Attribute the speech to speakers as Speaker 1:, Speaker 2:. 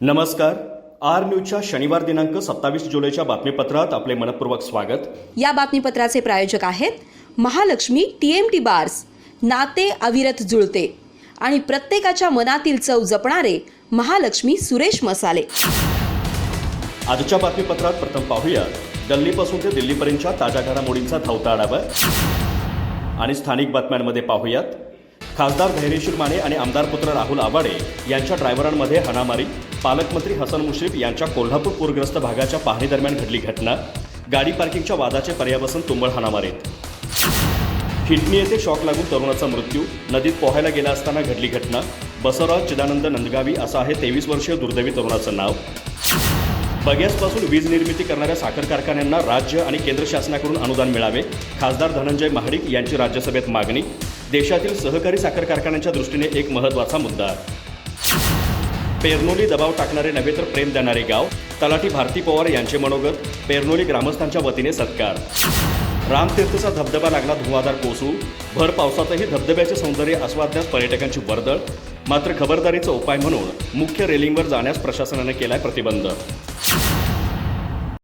Speaker 1: नमस्कार. आर न्यूजच्या शनिवार दिनांक सत्तावीस जुलैच्या बातमीपत्रात आपले मनपूर्वक स्वागत.
Speaker 2: या बातमीपत्राचे प्रायोजक आहेत Mahalakshmi T M T bars नाते अविरत जुळते आणि प्रत्येकाच्या मनातील चव जपणारे महालक्ष्मी सुरेश मसाले.
Speaker 1: आजच्या बातमीपत्रात प्रथम पाहूया. दिल्लीपासून ते दिल्लीपर्यंतच्या ताज्या घडामोडींचा धावता आढावा. आणि स्थानिक बातम्यांमध्ये पाहूयात. खासदार धैर्यशील माने आणि आमदार पुत्र राहुल आवाडे यांच्या ड्रायव्हरांमध्ये हाणामारी पालकमंत्री हसन मुश्रीफ यांच्या कोल्हापूर पूरग्रस्त भागाच्या पाहणीदरम्यान घडली घटना गाडी पार्किंगच्या वादाचे पर्यावसन तुंबळ हाणामारीत. हिटणी येथे शॉक लागून तरुणाचा मृत्यू नदीत पोहायला गेला असताना घडली घटना बसवराज चिदानंद नंदगावी असं आहे तेवीस वर्षीय दुर्दैवी तरुणाचं नाव. बगॅसपासून वीज निर्मिती करणाऱ्या साखर कारखान्यांना राज्य आणि केंद्र शासनाकडून अनुदान मिळावे खासदार धनंजय महाडिक यांची राज्यसभेत मागणी देशातील सहकारी साखर कारखान्यांच्या दृष्टीने एक महत्त्वाचा मुद्दा. पेरनोली दबाव टाकणारे नव्हे तर प्रेम देणारे गाव तलाठी भारती पवार यांचे मनोगत पेरनोली ग्रामस्थांच्या वतीने सत्कार. रामतीर्थचा धबधबा लागला धुवाधार कोसू भर पावसातही धबधब्याचे सौंदर्य आस्वादण्यास पर्यटकांची वर्दळ. मात्र खबरदारीचा उपाय म्हणून मुख्य रेलिंगवर जाण्यास प्रशासनाने केलाय प्रतिबंध.